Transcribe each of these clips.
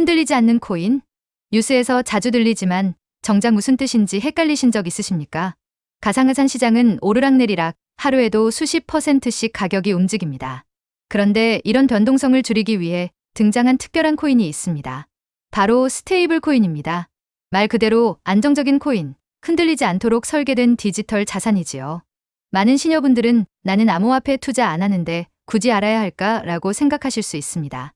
흔들리지 않는 코인? 뉴스에서 자주 들리지만 정작 무슨 뜻인지 헷갈리신 적 있으십니까? 가상자산 시장은 오르락내리락 하루에도 수십 퍼센트씩 가격이 움직입니다. 그런데 이런 변동성을 줄이기 위해 등장한 특별한 코인이 있습니다. 바로 스테이블 코인입니다. 말 그대로 안정적인 코인, 흔들리지 않도록 설계된 디지털 자산이지요. 많은 시녀분들은 나는 암호화폐 투자 안 하는데 굳이 알아야 할까? 라고 생각하실 수 있습니다.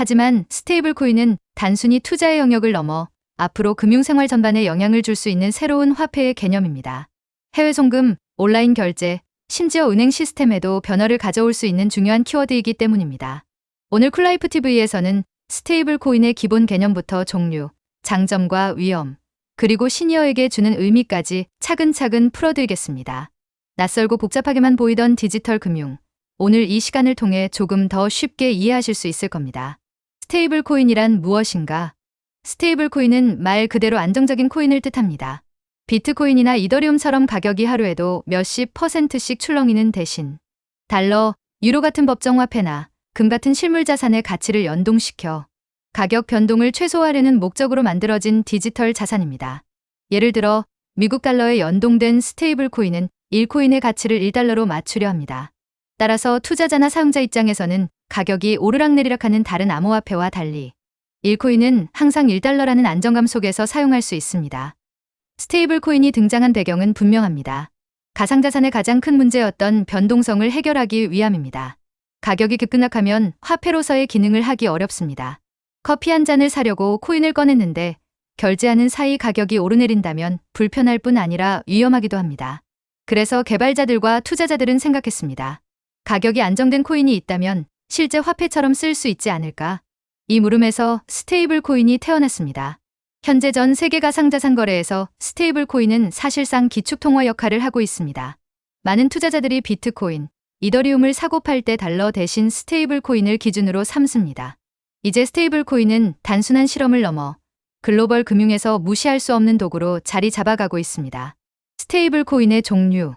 하지만 스테이블 코인은 단순히 투자의 영역을 넘어 앞으로 금융생활 전반에 영향을 줄 수 있는 새로운 화폐의 개념입니다. 해외 송금, 온라인 결제, 심지어 은행 시스템에도 변화를 가져올 수 있는 중요한 키워드이기 때문입니다. 오늘 쿨라이프 TV에서는 스테이블 코인의 기본 개념부터 종류, 장점과 위험, 그리고 시니어에게 주는 의미까지 차근차근 풀어드리겠습니다. 낯설고 복잡하게만 보이던 디지털 금융, 오늘 이 시간을 통해 조금 더 쉽게 이해하실 수 있을 겁니다. 스테이블 코인이란 무엇인가? 스테이블 코인은 말 그대로 안정적인 코인을 뜻합니다. 비트코인이나 이더리움처럼 가격이 하루에도 몇십 퍼센트씩 출렁이는 대신 달러, 유로 같은 법정 화폐나 금 같은 실물 자산의 가치를 연동시켜 가격 변동을 최소화하려는 목적으로 만들어진 디지털 자산입니다. 예를 들어 미국 달러에 연동된 스테이블 코인은 1코인의 가치를 1달러로 맞추려 합니다. 따라서 투자자나 사용자 입장에서는 가격이 오르락내리락하는 다른 암호화폐와 달리 1코인은 항상 1달러라는 안정감 속에서 사용할 수 있습니다. 스테이블 코인이 등장한 배경은 분명합니다. 가상자산의 가장 큰 문제였던 변동성을 해결하기 위함입니다. 가격이 급등락하면 화폐로서의 기능을 하기 어렵습니다. 커피 한 잔을 사려고 코인을 꺼냈는데 결제하는 사이 가격이 오르내린다면 불편할 뿐 아니라 위험하기도 합니다. 그래서 개발자들과 투자자들은 생각했습니다. 가격이 안정된 코인이 있다면 실제 화폐처럼 쓸 수 있지 않을까? 이 물음에서 스테이블 코인이 태어났습니다. 현재 전 세계 가 상자산 거래에서 스테이블 코인은 사실상 기축통화 역할을 하고 있습니다. 많은 투자자들이 비트코인, 이더리움을 사고 팔 때 달러 대신 스테이블 코인을 기준으로 삼습니다. 이제 스테이블 코인은 단순한 실험을 넘어 글로벌 금융에서 무시할 수 없는 도구로 자리 잡아가고 있습니다. 스테이블 코인의 종류.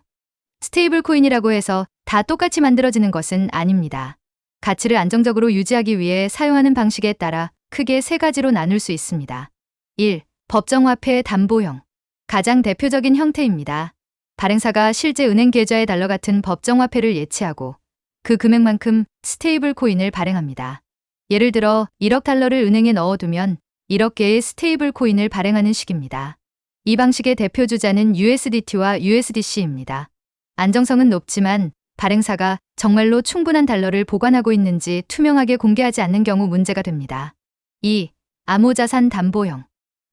스테이블 코인이라고 해서 다 똑같이 만들어지는 것은 아닙니다. 가치를 안정적으로 유지하기 위해 사용하는 방식에 따라 크게 세 가지로 나눌 수 있습니다. 1. 법정화폐 담보형. 가장 대표적인 형태입니다. 발행사가 실제 은행 계좌에 달러 같은 법정화폐를 예치하고 그 금액만큼 스테이블 코인을 발행합니다. 예를 들어 1억 달러를 은행에 넣어두면 1억 개의 스테이블 코인을 발행하는 식입니다. 이 방식의 대표 주자는 USDT와 USDC입니다. 안정성은 높지만 발행사가 정말로 충분한 달러를 보관하고 있는지 투명하게 공개하지 않는 경우 문제가 됩니다. 2. 암호자산 담보형.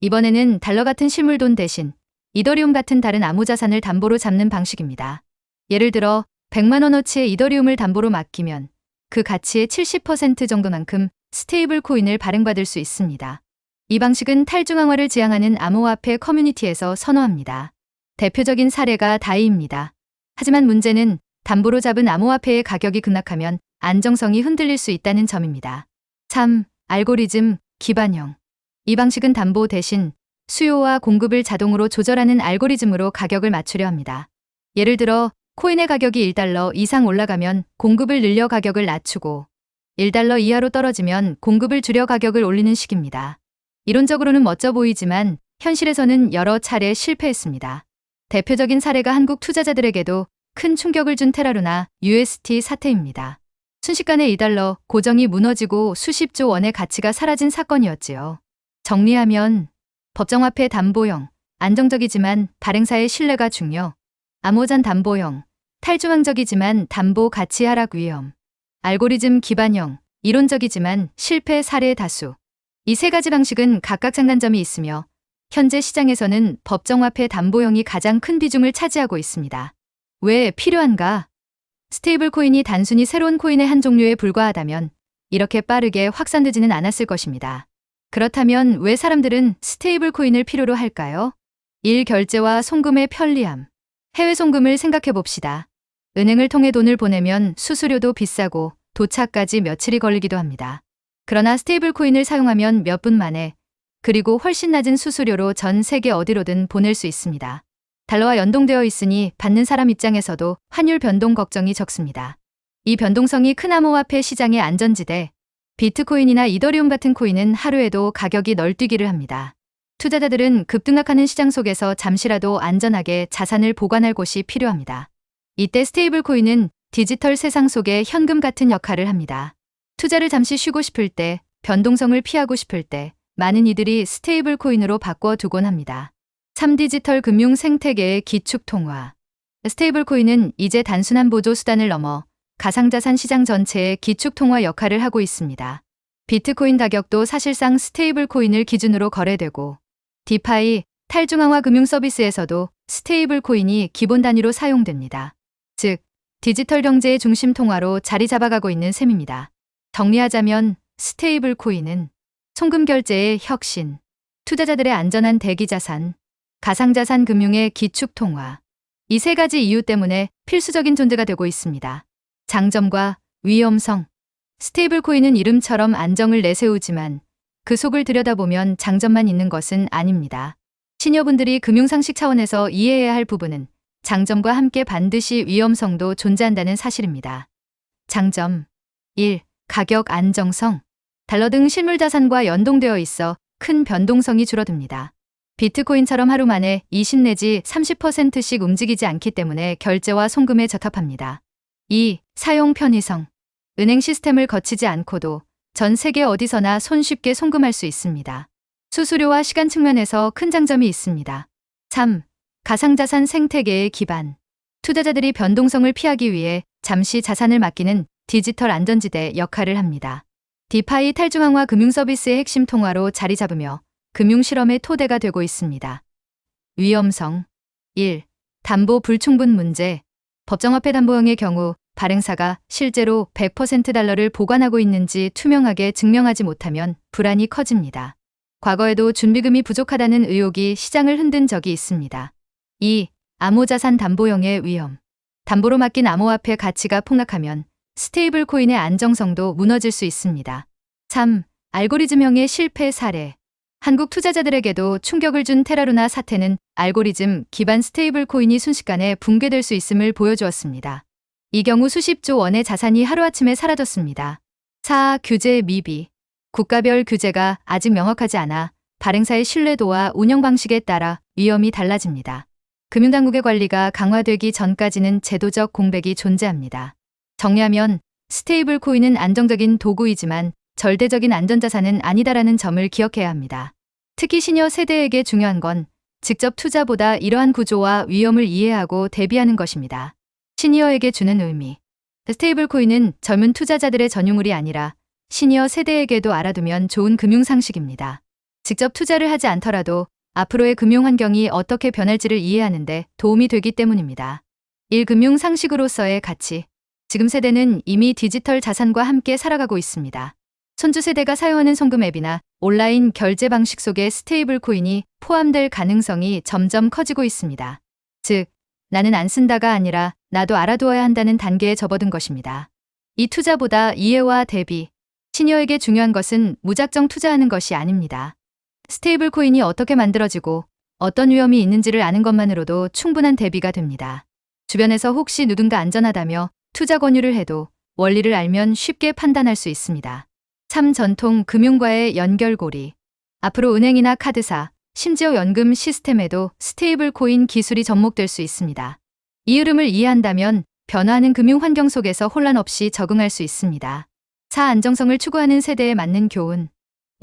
이번에는 달러 같은 실물돈 대신 이더리움 같은 다른 암호자산을 담보로 잡는 방식입니다. 예를 들어 100만 원어치의 이더리움을 담보로 맡기면 그 가치의 70% 정도만큼 스테이블 코인을 발행받을 수 있습니다. 이 방식은 탈중앙화를 지향하는 암호화폐 커뮤니티에서 선호합니다. 대표적인 사례가 다이입니다. 하지만 문제는 담보로 잡은 암호화폐의 가격이 급락하면 안정성이 흔들릴 수 있다는 점입니다. 3. 알고리즘 기반형. 이 방식은 담보 대신 수요와 공급을 자동으로 조절하는 알고리즘으로 가격을 맞추려 합니다. 예를 들어 코인의 가격이 1달러 이상 올라가면 공급을 늘려 가격을 낮추고 1달러 이하로 떨어지면 공급을 줄여 가격을 올리는 식입니다. 이론적으로는 멋져 보이지만 현실에서는 여러 차례 실패했습니다. 대표적인 사례가 한국 투자자들에게도 큰 충격을 준 테라루나 UST 사태입니다. 순식간에 2달러 고정이 무너지고 수십조 원의 가치가 사라진 사건이었지요. 정리하면 법정화폐 담보형, 안정적이지만 발행사의 신뢰가 중요. 암호잔 담보형, 탈중앙적이지만 담보 가치 하락 위험. 알고리즘 기반형, 이론적이지만 실패 사례 다수. 이 세 가지 방식은 각각 장단점이 있으며 현재 시장에서는 법정화폐 담보형이 가장 큰 비중을 차지하고 있습니다. 왜 필요한가? 스테이블 코인이 단순히 새로운 코인의 한 종류에 불과하다면 이렇게 빠르게 확산되지는 않았을 것입니다. 그렇다면 왜 사람들은 스테이블 코인을 필요로 할까요? 1. 결제와 송금의 편리함. 해외 송금을 생각해 봅시다. 은행을 통해 돈을 보내면 수수료도 비싸고 도착까지 며칠이 걸리기도 합니다. 그러나 스테이블 코인을 사용하면 몇 분 만에 그리고 훨씬 낮은 수수료로 전 세계 어디로든 보낼 수 있습니다. 달러와 연동되어 있으니 받는 사람 입장에서도 환율 변동 걱정이 적습니다. 이 변동성이 큰 암호화폐 시장의 안전지대, 비트코인이나 이더리움 같은 코인은 하루에도 가격이 널뛰기를 합니다. 투자자들은 급등락하는 시장 속에서 잠시라도 안전하게 자산을 보관할 곳이 필요합니다. 이때 스테이블 코인은 디지털 세상 속의 현금 같은 역할을 합니다. 투자를 잠시 쉬고 싶을 때, 변동성을 피하고 싶을 때, 많은 이들이 스테이블 코인으로 바꿔 두곤 합니다. 3디지털 금융 생태계의 기축 통화. 스테이블 코인은 이제 단순한 보조 수단을 넘어 가상자산 시장 전체의 기축 통화 역할을 하고 있습니다. 비트코인 가격도 사실상 스테이블 코인을 기준으로 거래되고 디파이, 탈중앙화 금융 서비스에서도 스테이블 코인이 기본 단위로 사용됩니다. 즉, 디지털 경제의 중심 통화로 자리 잡아가고 있는 셈입니다. 정리하자면 스테이블 코인은 송금 결제의 혁신, 투자자들의 안전한 대기 자산, 가상자산 금융의 기축 통화. 이 세 가지 이유 때문에 필수적인 존재가 되고 있습니다. 장점과 위험성. 스테이블 코인은 이름처럼 안정을 내세우지만 그 속을 들여다보면 장점만 있는 것은 아닙니다. 시니어분들이 금융상식 차원에서 이해해야 할 부분은 장점과 함께 반드시 위험성도 존재한다는 사실입니다. 장점 1. 가격 안정성. 달러 등 실물 자산과 연동되어 있어 큰 변동성이 줄어듭니다. 비트코인처럼 하루 만에 20 내지 30%씩 움직이지 않기 때문에 결제와 송금에 적합합니다. 2. 사용 편의성. 은행 시스템을 거치지 않고도 전 세계 어디서나 손쉽게 송금할 수 있습니다. 수수료와 시간 측면에서 큰 장점이 있습니다. 3. 가상자산 생태계의 기반. 투자자들이 변동성을 피하기 위해 잠시 자산을 맡기는 디지털 안전지대 역할을 합니다. 디파이 탈중앙화 금융 서비스의 핵심 통화로 자리 잡으며 금융 실험의 토대가 되고 있습니다. 위험성 1. 담보 불충분 문제 법정화폐 담보형의 경우 발행사가 실제로 100% 달러를 보관하고 있는지 투명하게 증명하지 못하면 불안이 커집니다. 과거에도 준비금이 부족하다는 의혹이 시장을 흔든 적이 있습니다. 2. 암호자산 담보형의 위험. 담보로 맡긴 암호화폐 가치가 폭락하면 스테이블 코인의 안정성도 무너질 수 있습니다. 3. 알고리즘형의 실패 사례. 한국 투자자들에게도 충격을 준 테라루나 사태는 알고리즘 기반 스테이블 코인이 순식간에 붕괴될 수 있음을 보여주었습니다. 이 경우 수십조 원의 자산이 하루아침에 사라졌습니다. 4. 규제 미비. 국가별 규제가 아직 명확하지 않아 발행사의 신뢰도와 운영 방식에 따라 위험이 달라집니다. 금융당국의 관리가 강화되기 전까지는 제도적 공백이 존재합니다. 정리하면 스테이블 코인은 안정적인 도구이지만 절대적인 안전자산은 아니다라는 점을 기억해야 합니다. 특히 시니어 세대에게 중요한 건 직접 투자보다 이러한 구조와 위험을 이해하고 대비하는 것입니다. 시니어에게 주는 의미. 스테이블 코인은 젊은 투자자들의 전유물이 아니라 시니어 세대에게도 알아두면 좋은 금융 상식입니다. 직접 투자를 하지 않더라도 앞으로의 금융 환경이 어떻게 변할지를 이해하는데 도움이 되기 때문입니다. 1. 금융 상식으로서의 가치. 지금 세대는 이미 디지털 자산과 함께 살아가고 있습니다. 손주 세대가 사용하는 송금 앱이나 온라인 결제 방식 속에 스테이블 코인이 포함될 가능성이 점점 커지고 있습니다. 즉, 나는 안 쓴다가 아니라 나도 알아두어야 한다는 단계에 접어든 것입니다. 이 투자보다 이해와 대비, 시니어에게 중요한 것은 무작정 투자하는 것이 아닙니다. 스테이블 코인이 어떻게 만들어지고 어떤 위험이 있는지를 아는 것만으로도 충분한 대비가 됩니다. 주변에서 혹시 누군가 안전하다며 투자 권유를 해도 원리를 알면 쉽게 판단할 수 있습니다. 3. 전통 금융과의 연결고리. 앞으로 은행이나 카드사, 심지어 연금 시스템에도 스테이블 코인 기술이 접목될 수 있습니다. 이 흐름을 이해한다면 변화하는 금융 환경 속에서 혼란 없이 적응할 수 있습니다. 4. 안정성을 추구하는 세대에 맞는 교훈.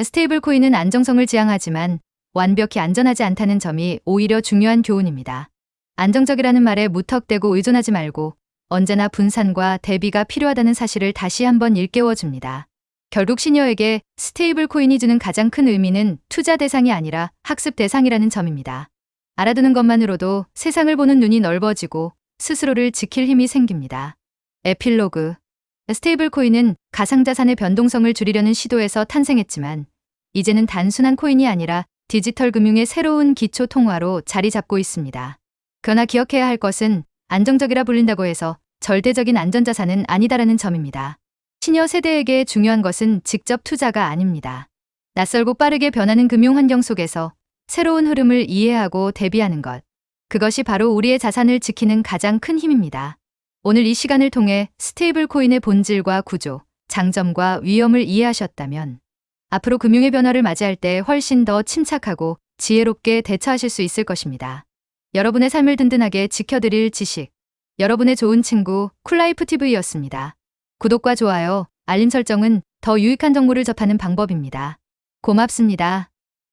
스테이블 코인은 안정성을 지향하지만 완벽히 안전하지 않다는 점이 오히려 중요한 교훈입니다. 안정적이라는 말에 무턱대고 의존하지 말고 언제나 분산과 대비가 필요하다는 사실을 다시 한번 일깨워줍니다. 결국 시니어에게 스테이블 코인이 주는 가장 큰 의미는 투자 대상이 아니라 학습 대상이라는 점입니다. 알아두는 것만으로도 세상을 보는 눈이 넓어지고 스스로를 지킬 힘이 생깁니다. 에필로그 스테이블 코인은 가상자산의 변동성을 줄이려는 시도에서 탄생했지만 이제는 단순한 코인이 아니라 디지털 금융의 새로운 기초 통화로 자리 잡고 있습니다. 그러나 기억해야 할 것은 안정적이라 불린다고 해서 절대적인 안전자산은 아니다라는 점입니다. 신여 세대에게 중요한 것은 직접 투자가 아닙니다. 낯설고 빠르게 변하는 금융 환경 속에서 새로운 흐름을 이해하고 대비하는 것. 그것이 바로 우리의 자산을 지키는 가장 큰 힘입니다. 오늘 이 시간을 통해 스테이블 코인의 본질과 구조, 장점과 위험을 이해하셨다면 앞으로 금융의 변화를 맞이할 때 훨씬 더 침착하고 지혜롭게 대처하실 수 있을 것입니다. 여러분의 삶을 든든하게 지켜드릴 지식. 여러분의 좋은 친구 쿨라이프 TV였습니다. 구독과 좋아요, 알림 설정은 더 유익한 정보를 접하는 방법입니다. 고맙습니다.